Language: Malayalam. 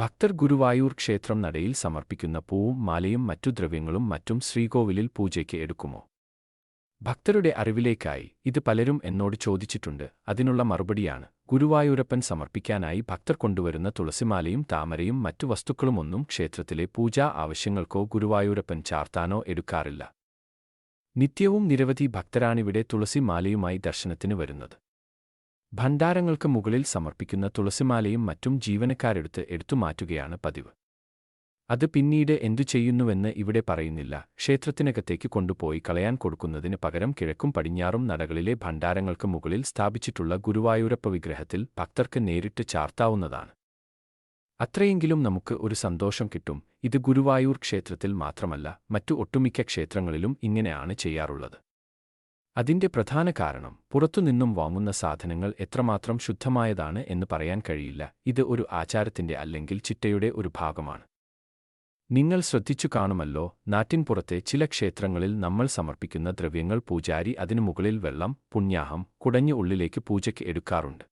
ഭക്തർ ഗുരുവായൂർ ക്ഷേത്രം നടയിൽ സമർപ്പിക്കുന്ന പൂവും മാലയും മറ്റു ദ്രവ്യങ്ങളും മറ്റും ശ്രീകോവിലിൽ പൂജയ്ക്ക് എടുക്കുമോ? ഭക്തരുടെ അറിവിലേക്കായി ഇത് പലരും എന്നോട് ചോദിച്ചിട്ടുണ്ട്. അതിനുള്ള മറുപടിയാണ് ഗുരുവായൂരപ്പൻ സമർപ്പിക്കാനായി ഭക്തർ കൊണ്ടുവരുന്ന തുളസിമാലയും താമരയും മറ്റു വസ്തുക്കളുമൊന്നും ക്ഷേത്രത്തിലെ പൂജാ ആവശ്യങ്ങൾക്കോ ഗുരുവായൂരപ്പൻ ചാർത്താനോ എടുക്കാറില്ല. നിത്യവും നിരവധി ഭക്തരാണിവിടെ തുളസിമാലയുമായി ദർശനത്തിന് വരുന്നത്. ഭണ്ഡാരങ്ങൾക്ക് മുകളിൽ സമർപ്പിക്കുന്ന തുളസിമാലയും മറ്റും ജീവനക്കാരെടുത്ത് എടുത്തുമാറ്റുകയാണ് പതിവ്. അത് പിന്നീട് എന്തു ചെയ്യുന്നുവെന്ന് ഇവിടെ പറയുന്നില്ല. ക്ഷേത്രത്തിനകത്തേക്ക് കൊണ്ടുപോയി കളയാൻ കൊടുക്കുന്നതിന് പകരം കിഴക്കും പടിഞ്ഞാറും നടകളിലെ ഭണ്ഡാരങ്ങൾക്ക് മുകളിൽ സ്ഥാപിച്ചിട്ടുള്ള ഗുരുവായൂരപ്പ വിഗ്രഹത്തിൽ ഭക്തർക്ക് നേരിട്ട് ചാർത്താവുന്നതാണ്. അത്രയെങ്കിലും നമുക്ക് ഒരു സന്തോഷം കിട്ടും. ഇത് ഗുരുവായൂർ ക്ഷേത്രത്തിൽ മാത്രമല്ല മറ്റു ഒട്ടുമിക്ക ക്ഷേത്രങ്ങളിലും ഇങ്ങനെയാണ് ചെയ്യാറുള്ളത്. അതിന്റെ പ്രധാന കാരണം പുറത്തുനിന്നും വാങ്ങുന്ന സാധനങ്ങൾ എത്രമാത്രം ശുദ്ധമായതാണ് എന്ന് പറയാൻ കഴിയില്ല. ഇത് ഒരു ആചാരത്തിന്റെ അല്ലെങ്കിൽ ചിട്ടയുടെ ഒരു ഭാഗമാണ്. നിങ്ങൾ ശ്രദ്ധിച്ചു കാണുമല്ലോ നാട്ടിൻപുറത്തെ ചില ക്ഷേത്രങ്ങളിൽ നമ്മൾ സമർപ്പിക്കുന്ന ദ്രവ്യങ്ങൾ പൂജാരി അതിനു മുകളിൽ വെള്ളം പുണ്യാഹം കുടഞ്ഞു ഉള്ളിലേക്ക് പൂജയ്ക്ക് എടുക്കാറുണ്ട്.